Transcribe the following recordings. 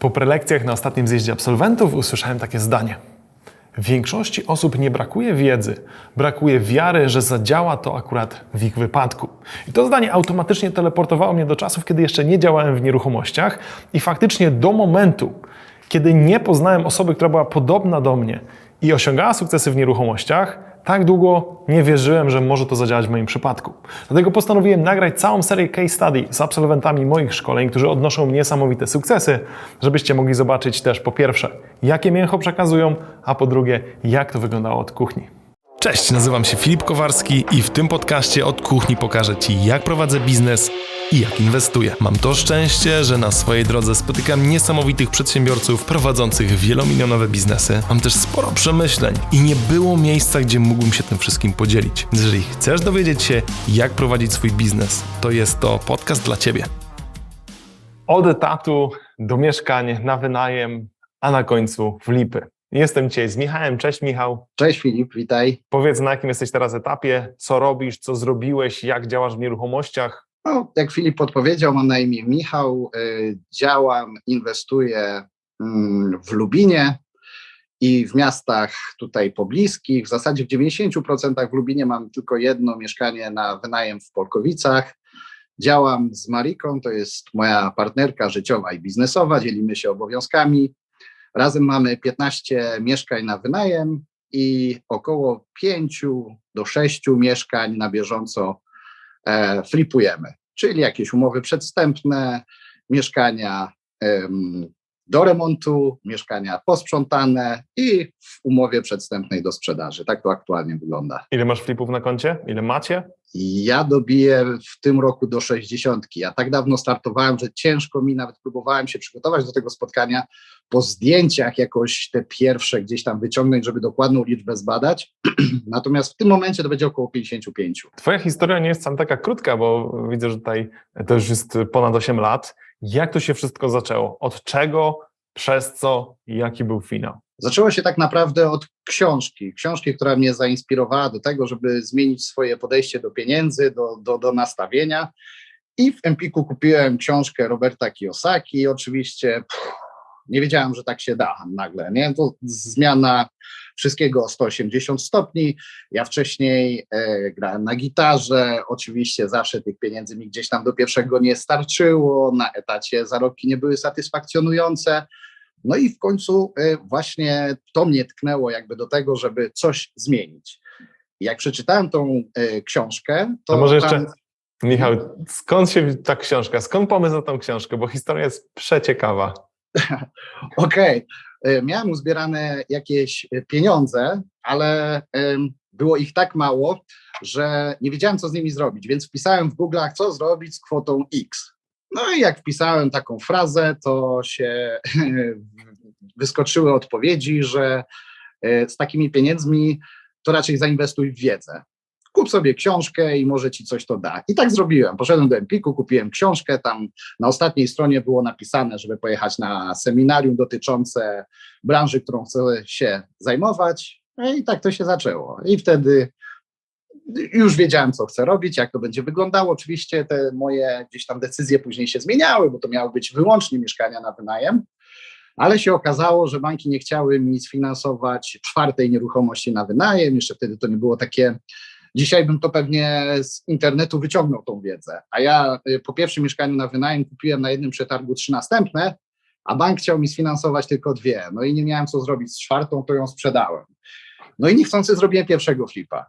Po prelekcjach na ostatnim zjeździe absolwentów usłyszałem takie zdanie. Większości osób nie brakuje wiedzy, brakuje wiary, że zadziała to akurat w ich wypadku. I to zdanie automatycznie teleportowało mnie do czasów, kiedy jeszcze nie działałem w nieruchomościach i faktycznie do momentu, kiedy nie poznałem osoby, która była podobna do mnie i osiągała sukcesy w nieruchomościach, tak długo nie wierzyłem, że może to zadziałać w moim przypadku. Dlatego postanowiłem nagrać całą serię case study z absolwentami moich szkoleń, którzy odnoszą niesamowite sukcesy, żebyście mogli zobaczyć też po pierwsze, jakie mięcho przekazują, a po drugie, jak to wyglądało od kuchni. Cześć, nazywam się Filip Kowarski i w tym podcaście od kuchni pokażę Ci, jak prowadzę biznes i jak inwestuję. Mam to szczęście, że na swojej drodze spotykam niesamowitych przedsiębiorców prowadzących wielomilionowe biznesy. Mam też sporo przemyśleń i nie było miejsca, gdzie mógłbym się tym wszystkim podzielić. Jeżeli chcesz dowiedzieć się, jak prowadzić swój biznes, to jest to podcast dla Ciebie. Od etatu do mieszkań na wynajem, a na końcu w lipy. Jestem dzisiaj z Michałem. Cześć Michał. Cześć Filip, witaj. Powiedz, na jakim jesteś teraz etapie, co robisz, co zrobiłeś, jak działasz w nieruchomościach? No, jak Filip podpowiedział, mam na imię Michał, y, działam, inwestuję mm, w Lubinie i w miastach tutaj pobliskich. W zasadzie w 90% w Lubinie mam tylko jedno mieszkanie na wynajem w Polkowicach. Działam z Mariką, to jest moja partnerka życiowa i biznesowa, dzielimy się obowiązkami. Razem mamy 15 mieszkań na wynajem i około 5 do 6 mieszkań na bieżąco e, flipujemy, czyli jakieś umowy przedstępne, mieszkania do remontu, mieszkania posprzątane i w umowie przedstępnej do sprzedaży. Tak to aktualnie wygląda. Ile masz flipów na koncie? Ile macie? Ja dobiję w tym roku do 60. Ja tak dawno startowałem, że ciężko mi, nawet próbowałem się przygotować do tego spotkania, po zdjęciach jakoś te pierwsze gdzieś tam wyciągnąć, żeby dokładną liczbę zbadać. Natomiast w tym momencie to będzie około 55. Twoja historia nie jest sam taka krótka, bo widzę, że tutaj to już jest ponad 8 lat. Jak to się wszystko zaczęło? Od czego, przez co, jaki był finał? Zaczęło się tak naprawdę od książki. Książki, która mnie zainspirowała do tego, żeby zmienić swoje podejście do pieniędzy, do, do, do nastawienia. I w Empiku kupiłem książkę Roberta Kiyosaki. Oczywiście pff, nie wiedziałem, że tak się da nagle. Nie? To zmiana wszystkiego o 180 stopni. Ja wcześniej e, grałem na gitarze. Oczywiście zawsze tych pieniędzy mi gdzieś tam do pierwszego nie starczyło. Na etacie zarobki nie były satysfakcjonujące. No i w końcu y, właśnie to mnie tknęło jakby do tego, żeby coś zmienić. Jak przeczytałem tą y, książkę, to, To może jeszcze, tam, Michał, skąd się ta książka? Skąd pomysł na tą książkę? Bo historia jest przeciekawa. okej, y, miałem uzbierane jakieś y, pieniądze, ale było ich tak mało, że nie wiedziałem, co z nimi zrobić, więc wpisałem w Google'ach, co zrobić z kwotą X. No i jak wpisałem taką frazę, to się wyskoczyły odpowiedzi, że y, z takimi pieniędzmi to raczej zainwestuj w wiedzę. Kup sobie książkę i może ci coś to da. I tak zrobiłem. Poszedłem do Empiku, kupiłem książkę. Tam na ostatniej stronie było napisane, żeby pojechać na seminarium dotyczące branży, którą chcę się zajmować. No I tak to się zaczęło. I wtedy już wiedziałem, co chcę robić, jak to będzie wyglądało. Oczywiście te moje gdzieś tam decyzje później się zmieniały, bo to miały być wyłącznie mieszkania na wynajem, ale się okazało, że banki nie chciały mi sfinansować czwartej nieruchomości na wynajem. Jeszcze wtedy to nie było takie. Dzisiaj bym to pewnie z internetu wyciągnął tą wiedzę. A ja y, po pierwszym mieszkaniu na wynajem kupiłem na jednym przetargu trzy następne, a bank chciał mi sfinansować tylko dwie. No i nie miałem co zrobić z czwartą, to ją sprzedałem. No i niechcący zrobiłem pierwszego flipa.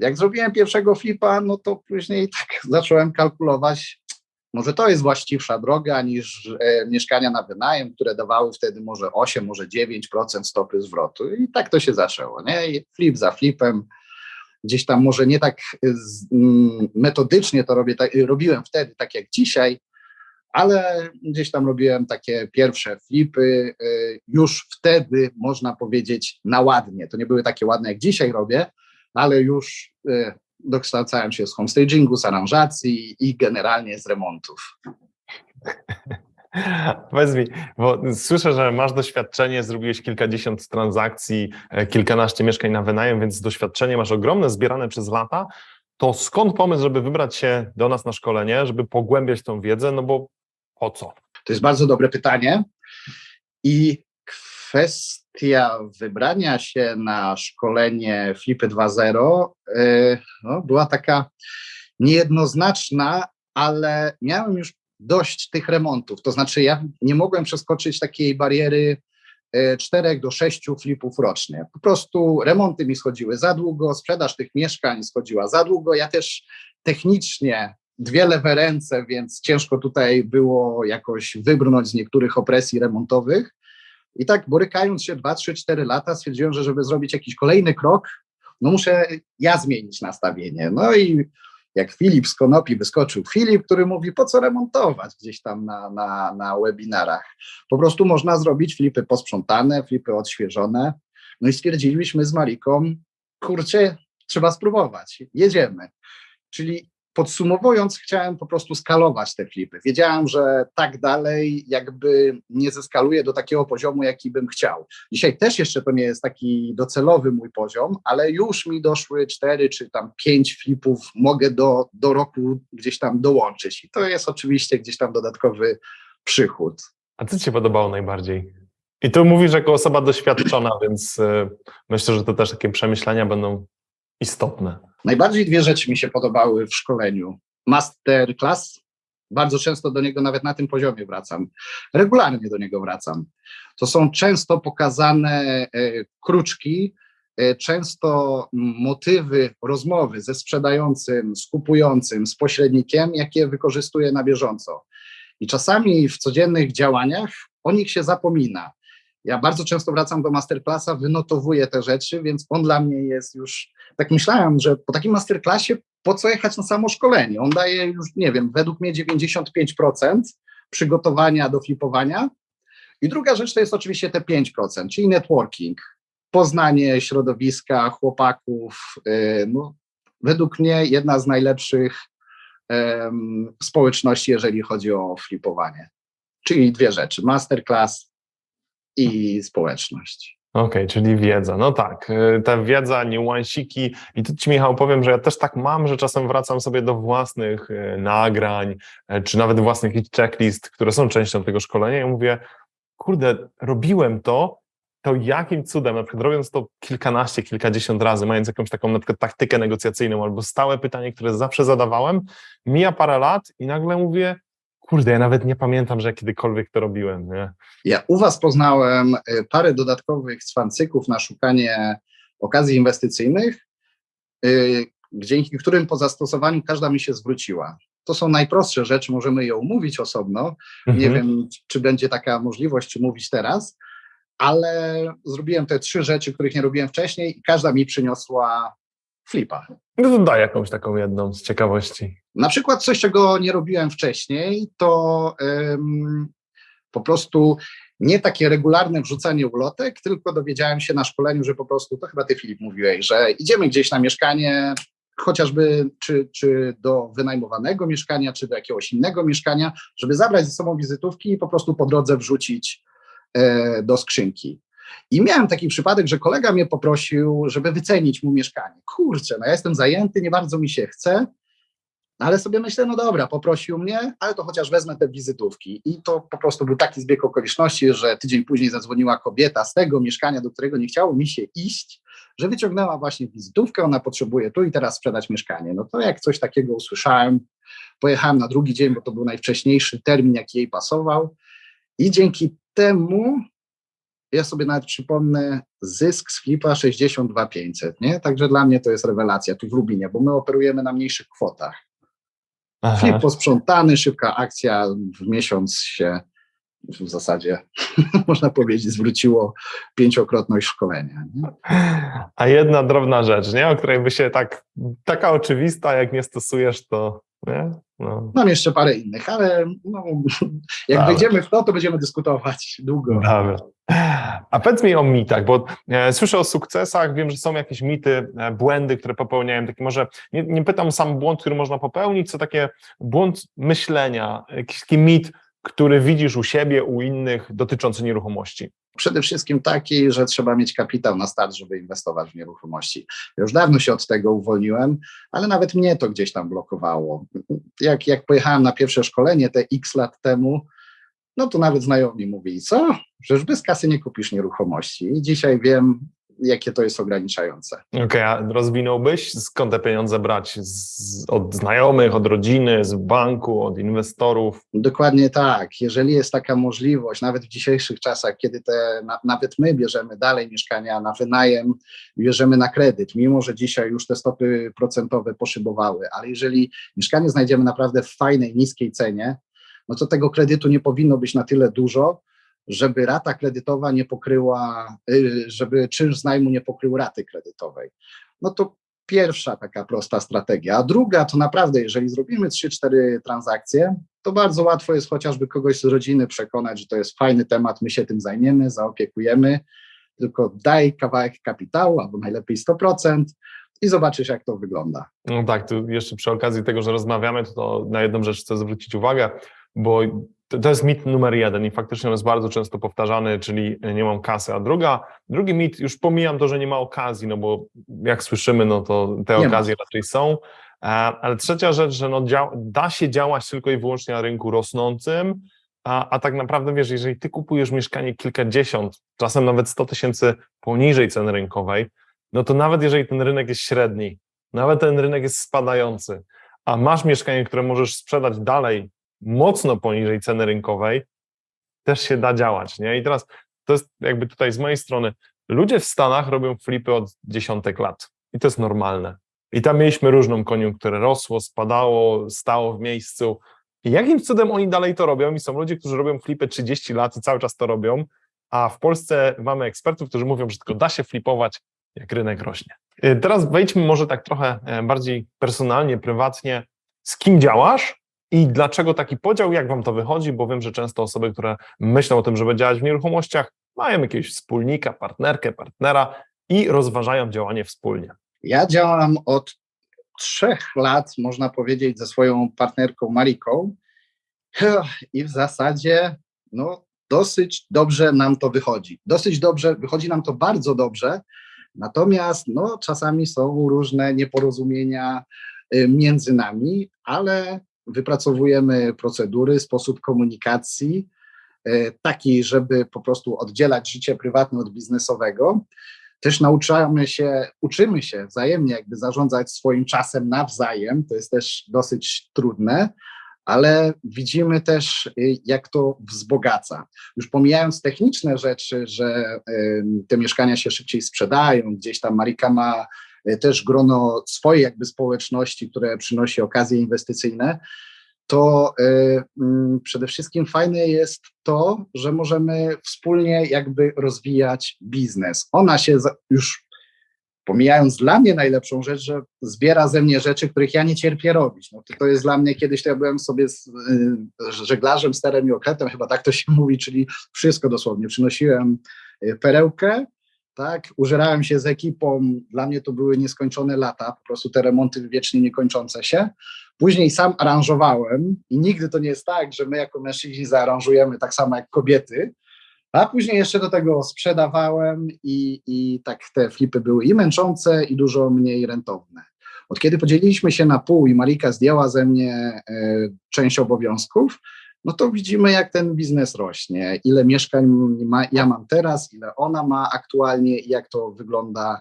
Jak zrobiłem pierwszego flipa, no to później tak zacząłem kalkulować, może to jest właściwsza droga niż e, mieszkania na wynajem, które dawały wtedy może 8, może 9% stopy zwrotu. I tak to się zaczęło. Nie? Flip za flipem. Gdzieś tam może nie tak z, mm, metodycznie to robię, tak, robiłem wtedy, tak jak dzisiaj, ale gdzieś tam robiłem takie pierwsze flipy, y, już wtedy można powiedzieć na ładnie. To nie były takie ładne, jak dzisiaj robię, ale już y, dokształcałem się z homestagingu, z aranżacji i generalnie z remontów. Powiedz bo słyszę, że masz doświadczenie, zrobiłeś kilkadziesiąt transakcji, e, kilkanaście mieszkań na wynajem, więc doświadczenie masz ogromne, zbierane przez lata. To skąd pomysł, żeby wybrać się do nas na szkolenie, żeby pogłębiać tą wiedzę? No bo po co? To jest bardzo dobre pytanie. I kwestia wybrania się na szkolenie Flipy 2.0 yy, no, była taka niejednoznaczna, ale miałem już dość tych remontów. To znaczy, ja nie mogłem przeskoczyć takiej bariery e, czterech do sześciu flipów rocznie. Po prostu remonty mi schodziły za długo, sprzedaż tych mieszkań schodziła za długo. Ja też technicznie dwie lewe ręce, więc ciężko tutaj było jakoś wybrnąć z niektórych opresji remontowych. I tak borykając się 2, 3, 4 lata, stwierdziłem, że żeby zrobić jakiś kolejny krok, no muszę ja zmienić nastawienie. No i jak Filip z Konopi wyskoczył, Filip, który mówi, po co remontować gdzieś tam na, na, na webinarach. Po prostu można zrobić flipy posprzątane, flipy odświeżone. No i stwierdziliśmy z Mariką, kurczę, trzeba spróbować, jedziemy. Czyli podsumowując, chciałem po prostu skalować te flipy. Wiedziałem, że tak dalej jakby nie zeskaluję do takiego poziomu, jaki bym chciał. Dzisiaj też jeszcze to nie jest taki docelowy mój poziom, ale już mi doszły cztery czy tam pięć flipów, mogę do, do roku gdzieś tam dołączyć. I to jest oczywiście gdzieś tam dodatkowy przychód. A co Ci się podobało najbardziej? I tu mówisz jako osoba doświadczona, więc y, myślę, że to też takie przemyślenia będą istotne. Najbardziej dwie rzeczy mi się podobały w szkoleniu. Masterclass, bardzo często do niego nawet na tym poziomie wracam. Regularnie do niego wracam. To są często pokazane e, kruczki, e, często motywy rozmowy ze sprzedającym, z kupującym, z pośrednikiem, jakie wykorzystuję na bieżąco. I czasami w codziennych działaniach o nich się zapomina. Ja bardzo często wracam do masterclassa, wynotowuję te rzeczy, więc on dla mnie jest już. Tak myślałem, że po takim masterclassie po co jechać na samo szkolenie? On daje już, nie wiem, według mnie 95% przygotowania do flipowania. I druga rzecz to jest oczywiście te 5%, czyli networking, poznanie środowiska, chłopaków. Yy, no, według mnie jedna z najlepszych um, społeczności, jeżeli chodzi o flipowanie. Czyli dwie rzeczy: masterclass i społeczność. Okej, okay, czyli wiedza. No tak, ta wiedza, niuansiki. I tu Ci, Michał, powiem, że ja też tak mam, że czasem wracam sobie do własnych nagrań, czy nawet własnych checklist, które są częścią tego szkolenia i mówię, kurde, robiłem to, to jakim cudem, na przykład robiąc to kilkanaście, kilkadziesiąt razy, mając jakąś taką na przykład taktykę negocjacyjną albo stałe pytanie, które zawsze zadawałem, mija parę lat i nagle mówię, kurde, ja nawet nie pamiętam, że kiedykolwiek to robiłem. Nie? Ja u Was poznałem y, parę dodatkowych cwancyków na szukanie okazji inwestycyjnych, y, dzięki którym po zastosowaniu każda mi się zwróciła. To są najprostsze rzeczy, możemy je omówić osobno. Mhm. Nie wiem, czy będzie taka możliwość, czy mówić teraz, ale zrobiłem te trzy rzeczy, których nie robiłem wcześniej i każda mi przyniosła flipa. No to daj jakąś taką jedną z ciekawości. Na przykład coś, czego nie robiłem wcześniej, to po prostu nie takie regularne wrzucanie ulotek, tylko dowiedziałem się na szkoleniu, że po prostu, to chyba ty Filip mówiłeś, że idziemy gdzieś na mieszkanie, chociażby czy, czy do wynajmowanego mieszkania, czy do jakiegoś innego mieszkania, żeby zabrać ze sobą wizytówki i po prostu po drodze wrzucić e, do skrzynki. I miałem taki przypadek, że kolega mnie poprosił, żeby wycenić mu mieszkanie. Kurczę, no ja jestem zajęty, nie bardzo mi się chce, ale sobie myślę, no dobra, poprosił mnie, ale to chociaż wezmę te wizytówki. I to po prostu był taki zbieg okoliczności, że tydzień później zadzwoniła kobieta z tego mieszkania, do którego nie chciało mi się iść, że wyciągnęła właśnie wizytówkę, ona potrzebuje tu i teraz sprzedać mieszkanie. No to jak coś takiego usłyszałem, pojechałem na drugi dzień, bo to był najwcześniejszy termin, jaki jej pasował. I dzięki temu ja sobie nawet przypomnę, zysk z flipa 62 500, nie? Także dla mnie to jest rewelacja tu w Lubinie, bo my operujemy na mniejszych kwotach. Aha. Flip posprzątany, szybka akcja, w miesiąc się w zasadzie, można powiedzieć, zwróciło pięciokrotność szkolenia. Nie? A jedna drobna rzecz, nie? o której by się tak, taka oczywista, jak nie stosujesz, to nie? No. Mam jeszcze parę innych, ale no, jak Dobra. wejdziemy w to, to będziemy dyskutować długo. Dobra. A powiedz mi o mitach, bo e, słyszę o sukcesach, wiem, że są jakieś mity, e, błędy, które popełniają. Taki może, nie, nie pytam sam błąd, który można popełnić, co takie błąd myślenia, jakiś taki mit, który widzisz u siebie, u innych dotyczący nieruchomości? Przede wszystkim taki, że trzeba mieć kapitał na start, żeby inwestować w nieruchomości. Już dawno się od tego uwolniłem, ale nawet mnie to gdzieś tam blokowało. Jak, jak pojechałem na pierwsze szkolenie te x lat temu, no to nawet znajomi mówili, co? Przecież bez kasy nie kupisz nieruchomości. I dzisiaj wiem, jakie to jest ograniczające. Okej, a rozwinąłbyś? Skąd te pieniądze brać? Z, od znajomych, od rodziny, z banku, od inwestorów? Dokładnie tak. Jeżeli jest taka możliwość, nawet w dzisiejszych czasach, kiedy te, na, nawet my bierzemy dalej mieszkania na wynajem, bierzemy na kredyt, mimo że dzisiaj już te stopy procentowe poszybowały, ale jeżeli mieszkanie znajdziemy naprawdę w fajnej, niskiej cenie, no to tego kredytu nie powinno być na tyle dużo, żeby rata kredytowa nie pokryła, y, żeby czynsz z najmu nie pokrył raty kredytowej. No to pierwsza taka prosta strategia. A druga to naprawdę, jeżeli zrobimy 3-4 transakcje, to bardzo łatwo jest chociażby kogoś z rodziny przekonać, że to jest fajny temat, my się tym zajmiemy, zaopiekujemy, tylko daj kawałek kapitału, albo najlepiej 100% i zobaczysz, jak to wygląda. No tak, tu jeszcze przy okazji tego, że rozmawiamy, to, to na jedną rzecz chcę zwrócić uwagę, bo to, to jest mit numer jeden i faktycznie on jest bardzo często powtarzany, czyli nie mam kasy. A druga, drugi mit, już pomijam to, że nie ma okazji, no bo jak słyszymy, no to te Nie ma. okazje raczej są. E, Ale trzecia rzecz, że no da się działać tylko i wyłącznie na rynku rosnącym, a, a tak naprawdę wiesz, jeżeli ty kupujesz mieszkanie kilkadziesiąt, czasem nawet 100 tysięcy poniżej ceny rynkowej, no to nawet jeżeli ten rynek jest średni, nawet ten rynek jest spadający, a masz mieszkanie, które możesz sprzedać dalej mocno poniżej ceny rynkowej, też się da działać, nie? I teraz to jest jakby tutaj z mojej strony, ludzie w Stanach robią flipy od dziesiątek lat i to jest normalne. I tam mieliśmy różną koniunkturę, rosło, spadało, stało w miejscu. I jakimś cudem oni dalej to robią i są ludzie, którzy robią flipy 30 lat i cały czas to robią, a w Polsce mamy ekspertów, którzy mówią, że tylko da się flipować, jak rynek rośnie. Y, Teraz wejdźmy może tak trochę e, bardziej personalnie, prywatnie, z kim działasz i dlaczego taki podział, jak wam to wychodzi, bo wiem, że często osoby, które myślą o tym, żeby działać w nieruchomościach, mają jakiegoś wspólnika, partnerkę, partnera i rozważają działanie wspólnie. Ja działam od trzech lat, można powiedzieć, ze swoją partnerką Mariką i w zasadzie no, dosyć dobrze nam to wychodzi. Dosyć dobrze, wychodzi nam to bardzo dobrze, natomiast no, czasami są różne nieporozumienia y, między nami, ale wypracowujemy procedury, sposób komunikacji y, taki, żeby po prostu oddzielać życie prywatne od biznesowego też nauczamy się, uczymy się wzajemnie jakby zarządzać swoim czasem nawzajem, to jest też dosyć trudne, ale widzimy też, y, jak to wzbogaca. Już pomijając techniczne rzeczy, że te mieszkania się szybciej sprzedają, gdzieś tam Marika ma też grono swojej jakby społeczności, które przynosi okazje inwestycyjne, to y, mm, przede wszystkim fajne jest to, że możemy wspólnie jakby rozwijać biznes. Ona się już pomijając dla mnie najlepszą rzecz, że zbiera ze mnie rzeczy, których ja nie cierpię robić. No to, to jest dla mnie, kiedyś to ja byłem sobie z, y, żeglarzem, sterem i okretem, chyba tak to się mówi, czyli wszystko dosłownie. Przynosiłem perełkę, tak, użerałem się z ekipą, dla mnie to były nieskończone lata, po prostu te remonty wiecznie niekończące się. Później sam aranżowałem i nigdy to nie jest tak, że my jako mężczyźni zaaranżujemy tak samo jak kobiety, a później jeszcze do tego sprzedawałem i, i tak te flipy były i męczące, i dużo mniej rentowne. Od kiedy podzieliliśmy się na pół i Marika zdjęła ze mnie e, część obowiązków, no to widzimy, jak ten biznes rośnie, ile mieszkań ma, ja mam teraz, ile ona ma aktualnie i jak to wygląda,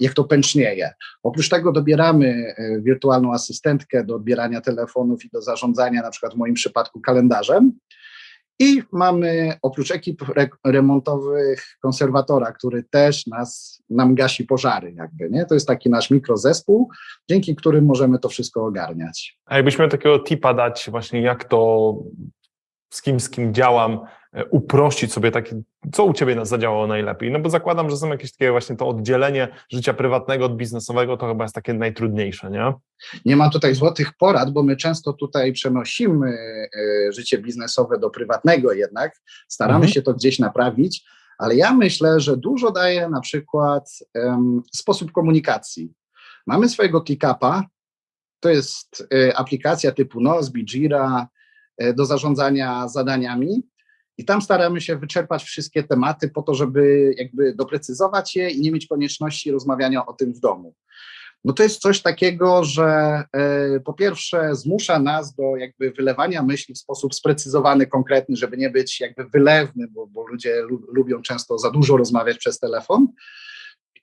jak to pęcznieje. Oprócz tego dobieramy e, wirtualną asystentkę do odbierania telefonów i do zarządzania, na przykład w moim przypadku kalendarzem. I mamy oprócz ekip re remontowych konserwatora, który też nas, nam gasi pożary, jakby, nie? To jest taki nasz mikrozespół, dzięki którym możemy to wszystko ogarniać. A jakbyś miał takiego tipa dać właśnie, jak to z kim, z kim działam, uprościć sobie taki, co u Ciebie zadziałało najlepiej? No bo zakładam, że są jakieś takie właśnie to oddzielenie życia prywatnego od biznesowego, to chyba jest takie najtrudniejsze, nie? Nie mam tutaj złotych porad, bo my często tutaj przenosimy e, życie biznesowe do prywatnego jednak, staramy Mhm. się to gdzieś naprawić, ale ja myślę, że dużo daje na przykład em, sposób komunikacji. Mamy swojego ClickUpa, to jest e, aplikacja typu Nozbe, Jira e, do zarządzania zadaniami i tam staramy się wyczerpać wszystkie tematy po to, żeby jakby doprecyzować je i nie mieć konieczności rozmawiania o tym w domu. no to jest coś takiego, że e, po pierwsze zmusza nas do jakby wylewania myśli w sposób sprecyzowany, konkretny, żeby nie być jakby wylewny, bo, bo ludzie lu, lubią często za dużo rozmawiać przez telefon.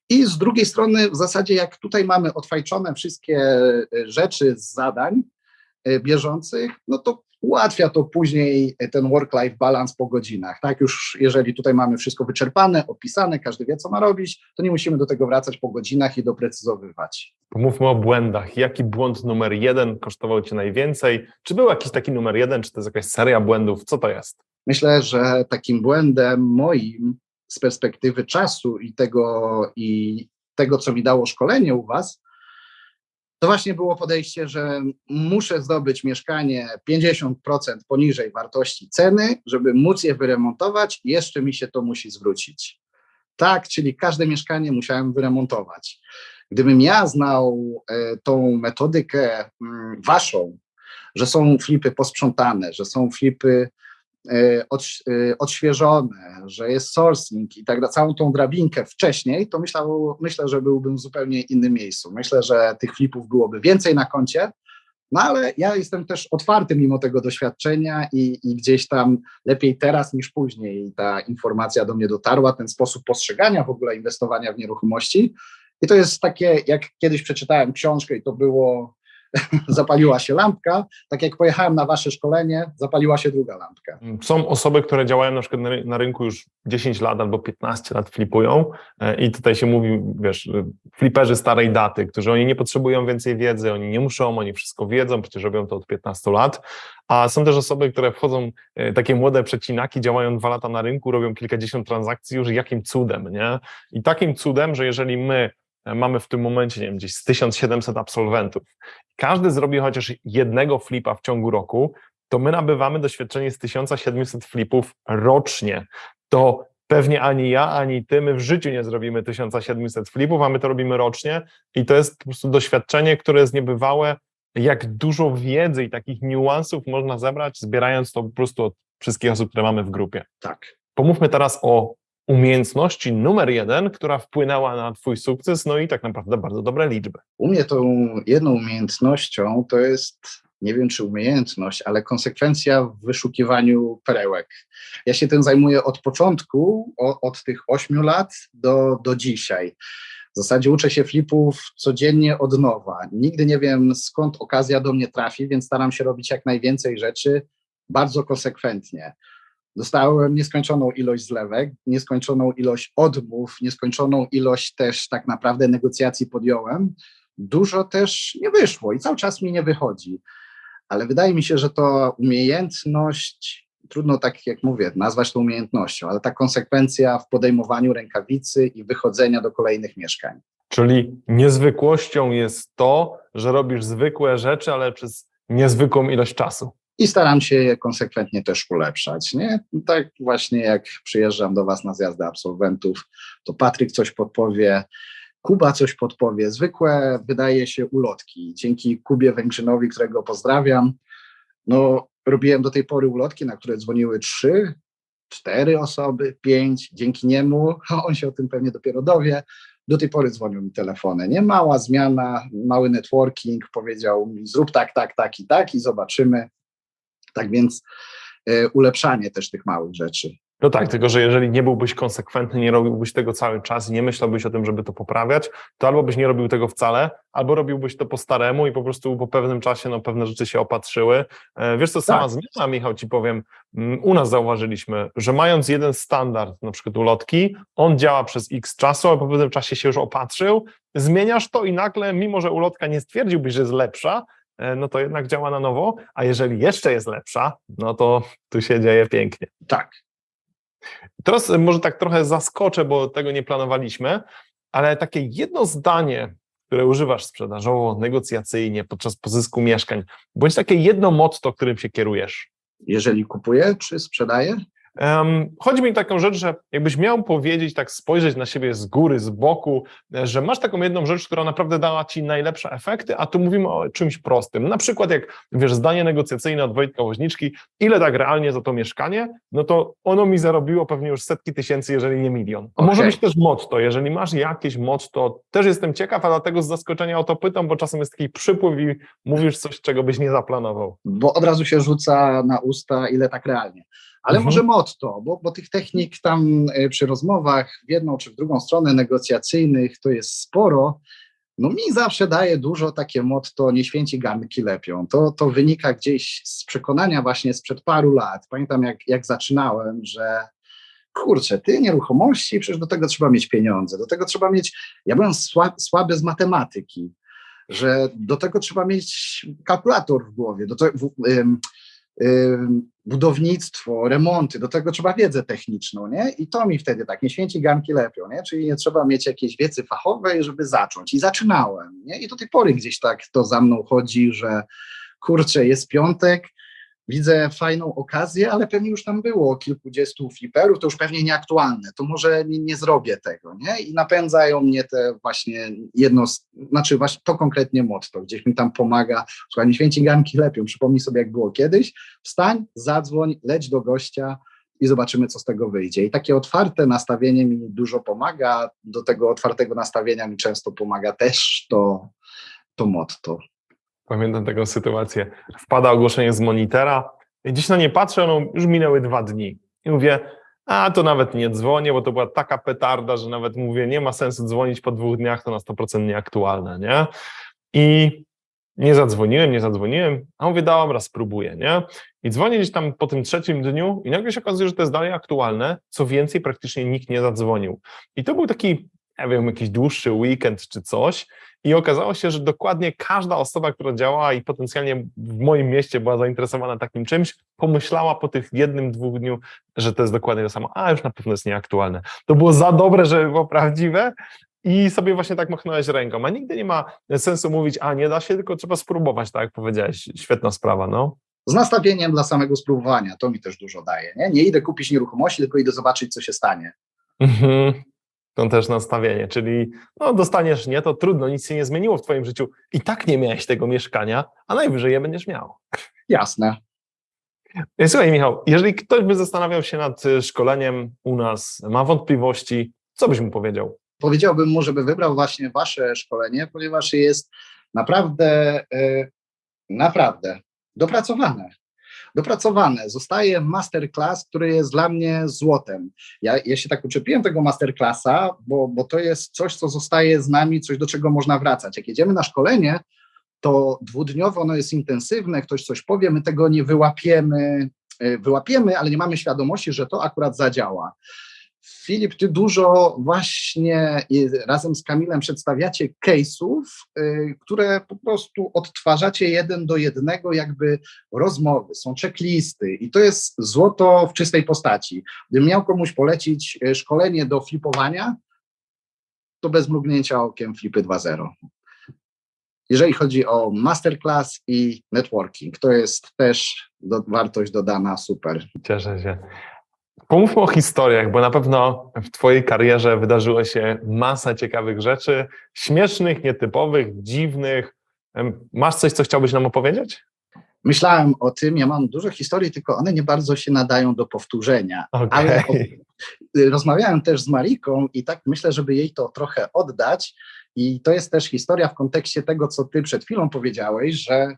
I z drugiej strony, w zasadzie, jak tutaj mamy odfajczone wszystkie e, rzeczy z zadań e, bieżących, no to ułatwia to później ten work-life balance po godzinach. Tak, już jeżeli tutaj mamy wszystko wyczerpane, opisane, każdy wie, co ma robić, to nie musimy do tego wracać po godzinach i doprecyzowywać. Pomówmy o błędach. Jaki błąd numer jeden kosztował Cię najwięcej? Czy był jakiś taki numer jeden, czy to jest jakaś seria błędów? Co to jest? Myślę, że takim błędem moim z perspektywy czasu i tego, i tego, co mi dało szkolenie u Was, to właśnie było podejście, że muszę zdobyć mieszkanie 50% poniżej wartości ceny, żeby móc je wyremontować, jeszcze mi się to musi zwrócić. Tak, czyli każde mieszkanie musiałem wyremontować. Gdybym ja znał e, tą metodykę mm, waszą, że są flipy posprzątane, że są flipy odświeżone, że jest sourcing i tak dalej, całą tą drabinkę wcześniej, to myślał, myślę, że byłbym w zupełnie innym miejscu. Myślę, że tych flipów byłoby więcej na koncie, no ale ja jestem też otwarty mimo tego doświadczenia i, i gdzieś tam lepiej teraz niż później ta informacja do mnie dotarła, ten sposób postrzegania w ogóle inwestowania w nieruchomości. I to jest takie, jak kiedyś przeczytałem książkę i to było zapaliła się lampka, tak jak pojechałem na wasze szkolenie, zapaliła się druga lampka. Są osoby, które działają na przykład na ry- na rynku już 10 lat albo 15 lat flipują e, i tutaj się mówi, wiesz, e, fliperzy starej daty, którzy oni nie potrzebują więcej wiedzy, oni nie muszą, oni wszystko wiedzą, przecież robią to od 15 lat, a są też osoby, które wchodzą, e, takie młode przecinaki, działają dwa lata na rynku, robią kilkadziesiąt transakcji już, jakim cudem, nie? I takim cudem, że jeżeli my mamy w tym momencie, nie wiem, gdzieś z 1700 absolwentów, każdy zrobi chociaż jednego flipa w ciągu roku, to my nabywamy doświadczenie z 1700 flipów rocznie. To pewnie ani ja, ani ty, my w życiu nie zrobimy 1700 flipów, a my to robimy rocznie i to jest po prostu doświadczenie, które jest niebywałe, jak dużo wiedzy i takich niuansów można zebrać, zbierając to po prostu od wszystkich osób, które mamy w grupie. Tak. Pomówmy teraz o umiejętności numer jeden, która wpłynęła na twój sukces, no i tak naprawdę bardzo dobre liczby. U mnie tą jedną umiejętnością to jest, nie wiem czy umiejętność, ale konsekwencja w wyszukiwaniu perełek. Ja się tym zajmuję od początku, o, od tych ośmiu lat do, do dzisiaj. W zasadzie uczę się flipów codziennie od nowa. Nigdy nie wiem skąd okazja do mnie trafi, więc staram się robić jak najwięcej rzeczy bardzo konsekwentnie. Dostałem nieskończoną ilość zlewek, nieskończoną ilość odmów, nieskończoną ilość też tak naprawdę negocjacji podjąłem. Dużo też nie wyszło i cały czas mi nie wychodzi. Ale wydaje mi się, że to umiejętność, trudno tak jak mówię, nazwać to umiejętnością, ale ta konsekwencja w podejmowaniu rękawicy i wychodzenia do kolejnych mieszkań. Czyli niezwykłością jest to, że robisz zwykłe rzeczy, ale przez niezwykłą ilość czasu. I staram się je konsekwentnie też ulepszać. Nie? Tak właśnie jak przyjeżdżam do Was na zjazdy absolwentów, to Patryk coś podpowie, Kuba coś podpowie. Zwykłe wydaje się ulotki. Dzięki Kubie Węgrzynowi, którego pozdrawiam, no, robiłem do tej pory ulotki, na które dzwoniły trzy, cztery osoby, pięć. Dzięki niemu, on się o tym pewnie dopiero dowie, do tej pory dzwonią mi telefony. Nie mała zmiana, mały networking, powiedział mi zrób tak, tak, tak i tak i zobaczymy. Tak więc e, ulepszanie też tych małych rzeczy. No tak, tylko że jeżeli nie byłbyś konsekwentny, nie robiłbyś tego cały czas i nie myślałbyś o tym, żeby to poprawiać, to albo byś nie robił tego wcale, albo robiłbyś to po staremu i po prostu po pewnym czasie no, pewne rzeczy się opatrzyły. E, Wiesz co, sama Tak. zmiana, Michał, ci powiem, mm, u nas zauważyliśmy, że mając jeden standard, na przykład ulotki, on działa przez x czasu, a po pewnym czasie się już opatrzył, zmieniasz to i nagle, mimo że ulotka nie stwierdziłbyś, że jest lepsza, no to jednak działa na nowo, a jeżeli jeszcze jest lepsza, no to tu się dzieje pięknie. Tak. Teraz e, może tak trochę zaskoczę, bo tego nie planowaliśmy, ale takie jedno zdanie, które używasz sprzedażowo, negocjacyjnie, podczas pozysku mieszkań, bądź takie jedno motto, którym się kierujesz. Jeżeli kupuję czy sprzedaję, Em, chodzi mi o taką rzecz, że jakbyś miał powiedzieć, tak spojrzeć na siebie z góry, z boku, e, że masz taką jedną rzecz, która naprawdę dała ci najlepsze efekty, a tu mówimy o czymś prostym. Na przykład jak, wiesz, zdanie negocjacyjne od Wojtka Woźniczki, ile tak realnie za to mieszkanie, no to ono mi zarobiło pewnie już setki tysięcy, jeżeli nie milion. A może być też motto. Jeżeli masz jakieś motto, też jestem ciekaw, a dlatego z zaskoczenia o to pytam, bo czasem jest taki przypływ i mówisz coś, czego byś nie zaplanował. bo od razu się rzuca na usta, ile tak realnie. Ale Mhm. może motto, bo, bo tych technik tam y, przy rozmowach w jedną czy w drugą stronę negocjacyjnych to jest sporo. No mi zawsze daje dużo takie motto, nie święci garnki lepią. To, to wynika gdzieś z przekonania właśnie sprzed paru lat. Pamiętam jak, jak zaczynałem, że kurczę, ty nieruchomości, przecież do tego trzeba mieć pieniądze, do tego trzeba mieć, ja byłem sła, słaby z matematyki, że do tego trzeba mieć kalkulator w głowie, do tego, w, ym, budownictwo, remonty, do tego trzeba wiedzę techniczną, nie? I to mi wtedy tak, nie święci garnki lepią, nie? Czyli nie trzeba mieć jakiejś wiedzy fachowej, żeby zacząć. I zaczynałem, nie? I do tej pory gdzieś tak to za mną chodzi, że kurczę, jest piątek, widzę fajną okazję, ale pewnie już tam było kilkudziestu fliperów, to już pewnie nieaktualne, to może nie, nie zrobię tego, nie? I napędzają mnie te właśnie jedno, znaczy właśnie to konkretnie motto, gdzieś mi tam pomaga, słuchaj, nie święci garnki lepią, przypomnij sobie jak było kiedyś, wstań, zadzwoń, leć do gościa i zobaczymy, co z tego wyjdzie. I takie otwarte nastawienie mi dużo pomaga, do tego otwartego nastawienia mi często pomaga też to, to motto. Pamiętam taką sytuację. Wpada ogłoszenie z monitora dziś na nie patrzę, no już minęły dwa dni. I mówię, a to nawet nie dzwonię, bo to była taka petarda, że nawet mówię, nie ma sensu dzwonić po dwóch dniach, to na 100% nieaktualne, nie? I nie zadzwoniłem, nie zadzwoniłem, a mówię, dobra, spróbuję, nie? I dzwonię gdzieś tam po tym trzecim dniu i nagle się okazuje, że to jest dalej aktualne, co więcej, praktycznie nikt nie zadzwonił. I to był taki, nie wiem, jakiś dłuższy weekend czy coś i okazało się, że dokładnie każda osoba, która działała i potencjalnie w moim mieście była zainteresowana takim czymś, pomyślała po tych jednym, dwóch dniu, że to jest dokładnie to samo. A już na pewno jest nieaktualne. To było za dobre, żeby było prawdziwe. I sobie właśnie tak machnąłeś ręką. A nigdy nie ma sensu mówić, a nie da się, tylko trzeba spróbować, tak jak powiedziałeś. Świetna sprawa, no. Z nastawieniem dla samego spróbowania, to mi też dużo daje. Nie, nie idę kupić nieruchomości, tylko idę zobaczyć, co się stanie. Mhm. To też nastawienie, czyli no, dostaniesz nie, to trudno, nic się nie zmieniło w Twoim życiu. I tak nie miałeś tego mieszkania, a najwyżej je będziesz miał. Jasne. E, Słuchaj, Michał, jeżeli ktoś by zastanawiał się nad y, szkoleniem u nas, ma wątpliwości, co byś mu powiedział? Powiedziałbym mu, żeby wybrał właśnie wasze szkolenie, ponieważ jest naprawdę, e, naprawdę dopracowane. Dopracowane. Zostaje masterclass, który jest dla mnie złotem. Ja, ja się tak uczepiłem tego masterclassa, bo, bo to jest coś, co zostaje z nami, coś, do czego można wracać. Jak jedziemy na szkolenie, to dwudniowo ono jest intensywne, ktoś coś powie, my tego nie wyłapiemy, e, wyłapiemy, ale nie mamy świadomości, że to akurat zadziała. Filip, ty dużo właśnie razem z Kamilem przedstawiacie case'ów, y, które po prostu odtwarzacie jeden do jednego, jakby rozmowy, są checklisty i to jest złoto w czystej postaci. Gdybym miał komuś polecić y, szkolenie do flipowania, to bez mrugnięcia okiem flipy 2.0. Jeżeli chodzi o masterclass i networking, to jest też do, wartość dodana super. Cieszę się. Pomówmy o historiach, bo na pewno w Twojej karierze wydarzyło się masa ciekawych rzeczy, śmiesznych, nietypowych, dziwnych. Masz coś, co chciałbyś nam opowiedzieć? Myślałem o tym, ja mam dużo historii, tylko one nie bardzo się nadają do powtórzenia. Okej. Ale rozmawiałem też z Mariką i tak myślę, żeby jej to trochę oddać. I to jest też historia w kontekście tego, co ty przed chwilą powiedziałeś, że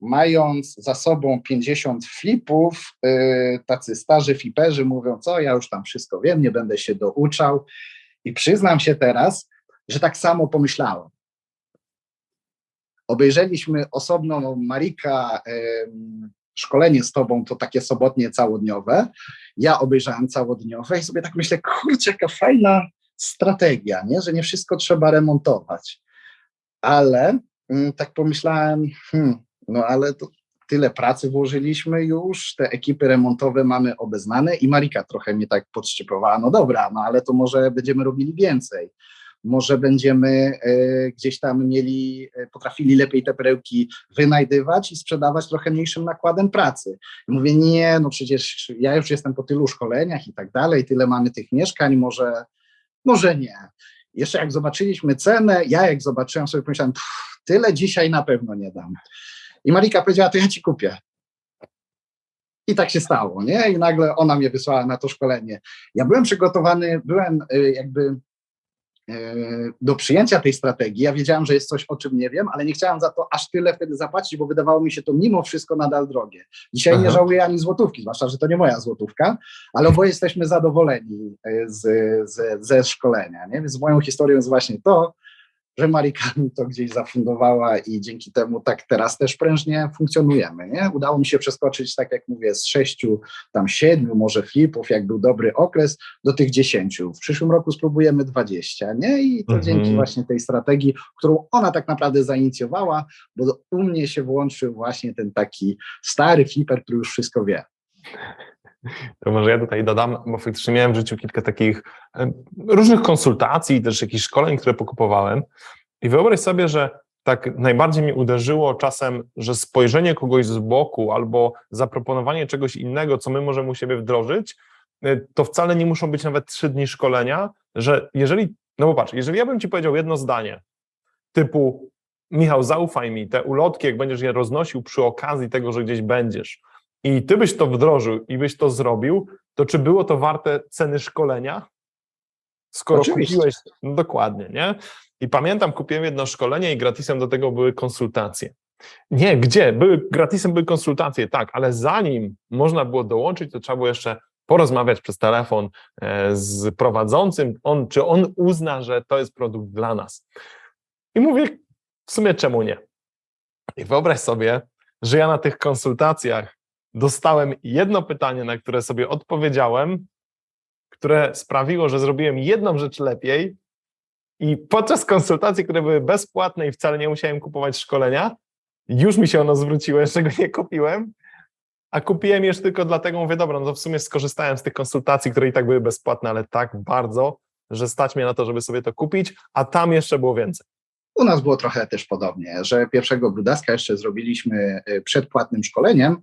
mając za sobą 50 flipów, yy, tacy starzy fliperzy mówią, co ja już tam wszystko wiem, nie będę się douczał. I przyznam się teraz, że tak samo pomyślałem. Obejrzeliśmy osobno no, Marika szkolenie z tobą, to takie sobotnie całodniowe. Ja obejrzałem całodniowe i sobie tak myślę, kurczę, jaka fajna strategia, nie? że nie wszystko trzeba remontować. Ale mm, tak pomyślałem, hmm, no ale to tyle pracy włożyliśmy już, te ekipy remontowe mamy obeznane i Marika trochę mnie tak podszczypowała, no dobra, no ale to może będziemy robili więcej. może będziemy e, gdzieś tam mieli, e, potrafili lepiej te perełki wynajdywać i sprzedawać trochę mniejszym nakładem pracy. I mówię, nie, no przecież ja już jestem po tylu szkoleniach i tak dalej, tyle mamy tych mieszkań, może, może nie. Jeszcze jak zobaczyliśmy cenę, ja jak zobaczyłem sobie pomyślałem, "Pff, tyle dzisiaj na pewno nie dam. I Marika powiedziała, to ja ci kupię. I tak się stało, nie? I nagle ona mnie wysłała na to szkolenie. Ja byłem przygotowany, byłem y, jakby y, do przyjęcia tej strategii. Ja wiedziałem, że jest coś, o czym nie wiem, ale nie chciałem za to aż tyle wtedy zapłacić, bo wydawało mi się to mimo wszystko nadal drogie. Dzisiaj nie Aha. żałuję ani złotówki, zwłaszcza, że to nie moja złotówka, ale oboje jesteśmy zadowoleni y, z, z, ze szkolenia. Nie? Więc moją historią jest właśnie to, że Marika mi to gdzieś zafundowała i dzięki temu tak teraz też prężnie funkcjonujemy. Nie? Udało mi się przeskoczyć, tak jak mówię, z sześciu, tam siedmiu może flipów, jak był dobry okres, do tych dziesięciu. W przyszłym roku spróbujemy dwadzieścia, nie? I to Mhm. dzięki właśnie tej strategii, którą ona tak naprawdę zainicjowała, bo u mnie się włączył właśnie ten taki stary flipper, który już wszystko wie. To może ja tutaj dodam, bo faktycznie miałem w życiu kilka takich różnych konsultacji, też jakichś szkoleń, które pokupowałem. I wyobraź sobie, że tak najbardziej mi uderzyło czasem, że spojrzenie kogoś z boku albo zaproponowanie czegoś innego, co my możemy u siebie wdrożyć, e, to wcale nie muszą być nawet trzy dni szkolenia, że jeżeli, no bo patrz, jeżeli ja bym ci powiedział jedno zdanie, typu Michał, zaufaj mi, te ulotki, jak będziesz je roznosił przy okazji tego, że gdzieś będziesz, i ty byś to wdrożył i byś to zrobił, to czy było to warte ceny szkolenia? Skoro Oczywiście. kupiłeś, no dokładnie, nie? I pamiętam, kupiłem jedno szkolenie i gratisem do tego były konsultacje. Nie, gdzie? Były, gratisem były konsultacje, tak, ale zanim można było dołączyć, to trzeba było jeszcze porozmawiać przez telefon e, z prowadzącym, on, czy on uzna, że to jest produkt dla nas. I mówię, w sumie czemu nie? I wyobraź sobie, że ja na tych konsultacjach dostałem jedno pytanie, na które sobie odpowiedziałem, które sprawiło, że zrobiłem jedną rzecz lepiej. I podczas konsultacji, które były bezpłatne i wcale nie musiałem kupować szkolenia, już mi się ono zwróciło, jeszcze go nie kupiłem, a kupiłem jeszcze tylko dlatego, mówię, dobra, no to w sumie skorzystałem z tych konsultacji, które i tak były bezpłatne, ale tak bardzo, że stać mnie na to, żeby sobie to kupić, a tam jeszcze było więcej. U nas było trochę też podobnie, że pierwszego brudaska jeszcze zrobiliśmy y, przed płatnym szkoleniem,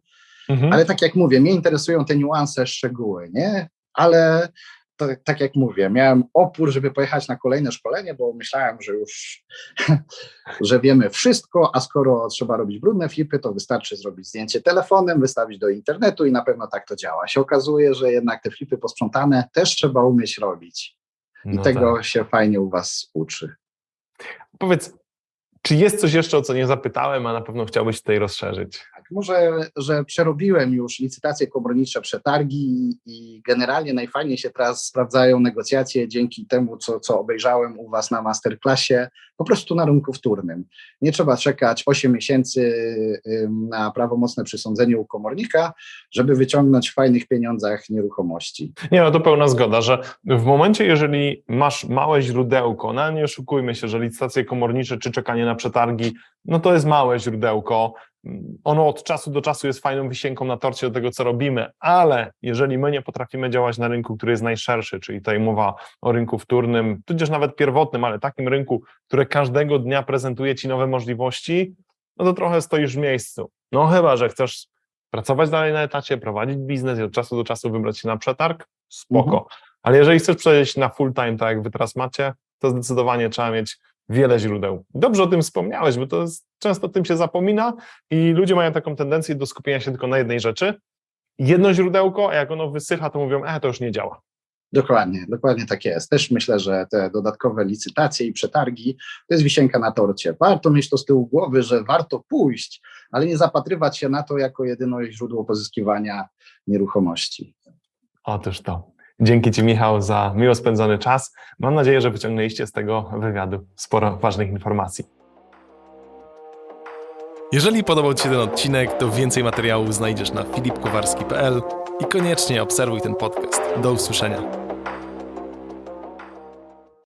Mhm. ale tak jak mówię, mnie interesują te niuanse, szczegóły, nie? Ale to, tak jak mówię, miałem opór, żeby pojechać na kolejne szkolenie, bo myślałem, że już że wiemy wszystko, a skoro trzeba robić brudne flipy, to wystarczy zrobić zdjęcie telefonem, wystawić do internetu i na pewno tak to działa. Się okazuje, że jednak te flipy posprzątane też trzeba umieć robić. I No tego tak. się fajnie u was uczy. Powiedz, czy jest coś jeszcze, o co nie zapytałem, a na pewno chciałbyś tutaj rozszerzyć? Tak, może, że przerobiłem już licytacje komornicze, przetargi i generalnie najfajniej się teraz sprawdzają negocjacje dzięki temu, co, co obejrzałem u Was na masterclassie, po prostu na rynku wtórnym. Nie trzeba czekać 8 miesięcy ym, na prawomocne przysądzenie u komornika, żeby wyciągnąć w fajnych pieniądzach nieruchomości. Nie, no to pełna zgoda, że w momencie, jeżeli masz małe źródełko, no nie oszukujmy się, że licytacje komornicze czy czekanie na przetargi, no to jest małe źródełko. Ono od czasu do czasu jest fajną wisienką na torcie do tego, co robimy, ale jeżeli my nie potrafimy działać na rynku, który jest najszerszy, czyli tutaj mowa o rynku wtórnym, tudzież nawet pierwotnym, ale takim rynku, które każdego dnia prezentuje ci nowe możliwości, no to trochę stoisz w miejscu. No chyba, że chcesz pracować dalej na etacie, prowadzić biznes i od czasu do czasu wybrać się na przetarg, spoko. Mhm. Ale jeżeli chcesz przejść na full time, tak jak wy teraz macie, to zdecydowanie trzeba mieć wiele źródeł. Dobrze o tym wspomniałeś, bo to jest, często tym się zapomina i ludzie mają taką tendencję do skupienia się tylko na jednej rzeczy. Jedno źródełko, a jak ono wysycha, to mówią, e, to już nie działa. Dokładnie, dokładnie tak jest. Też myślę, że te dodatkowe licytacje i przetargi to jest wisienka na torcie. Warto mieć to z tyłu głowy, że warto pójść, ale nie zapatrywać się na to jako jedyne źródło pozyskiwania nieruchomości. Otóż to. Dzięki Ci, Michał, za miło spędzony czas. Mam nadzieję, że wyciągnęliście z tego wywiadu sporo ważnych informacji. Jeżeli podobał Ci się ten odcinek, to więcej materiałów znajdziesz na filipkowarski.pl i koniecznie obserwuj ten podcast. Do usłyszenia.